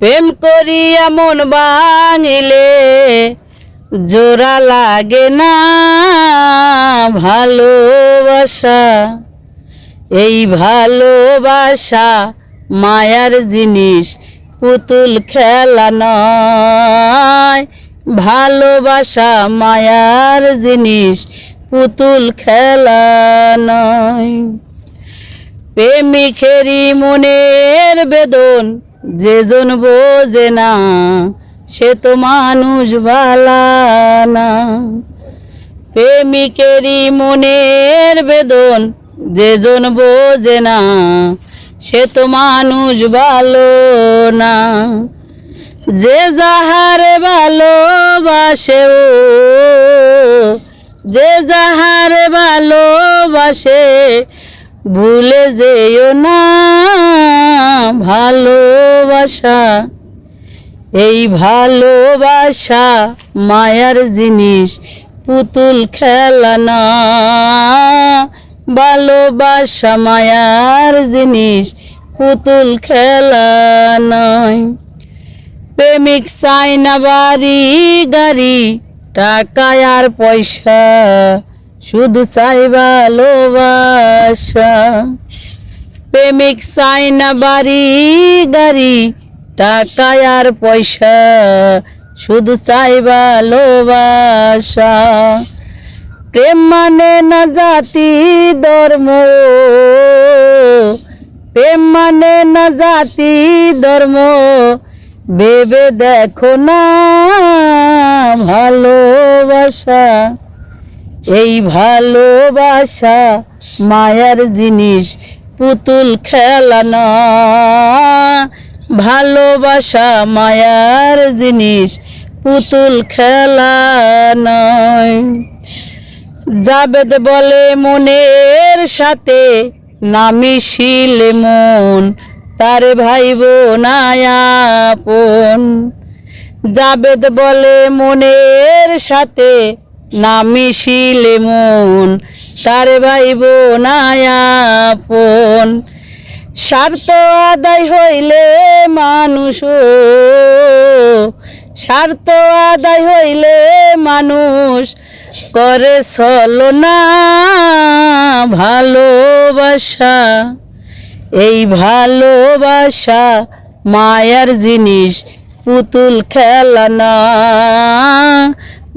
প্রেম করি এমন বাঙিলে, জোড়া লাগে না ভালোবাসা। এই ভালোবাসা মায়ার জিনিস, পুতুল খেলা নয়। ভালোবাসা মায়ার জিনিস, পুতুল খেলা নয়। প্রেমিকেরই মনের বেদন যেজন বোঝে না, সে তো মানুষ ভালা না। প্রেমিকেরই মনের বেদন যেজন বোঝে না, সে তো মানুষ ভালো না। যে যাহারে ভালোবাসে যে যাহারে ভালোবাসে ভুলে যেও না ভালোবাসা। এই ভালোবাসা মায়ার জিনিস, পুতুল খেলা না। ভালোবাসা মায়ার জিনিস, পুতুল খেলা নয় প্রেমিক চাই বাড়ি গাড়ি টাকা আর পয়সা শুধু চাই ভালোবাসা। প্রেমিক চাই না বাড়ি গাড়ি টাকা আর পয়সা। শুধু চাই ভালোবাসা। প্রেম মানে না জাতি ধর্ম। প্রেম মানে না জাতি ধর্ম। ভেবে দেখো না ভালোবাসা। এই ভালোবাসা মায়ার জিনিস, পুতুল খেলা না ভালোবাসা মায়ার জিনিস, পুতুল খেলা নয় জাবেদ বলে, মনের সাথে নামি শিলে মন, তার ভাইব নায়াপন জাবেদ বলে, মনের সাথে নামি শিলে মন, তার ভাইব নায়াপন স্বার্থ আদায় হইলে মানুষ স্বার্থ আদায় হইলে মানুষ করে না ভালোবাসা। এই ভালোবাসা মায়ার জিনিস, পুতুল খেলা না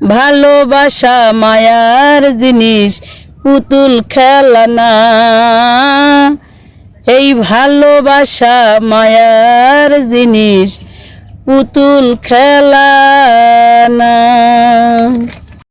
ভালোবাসা মায়ার জিনিস পুতুল খেলা না। এই ভালোবাসা মায়ার জিনিস পুতুল খেলা না।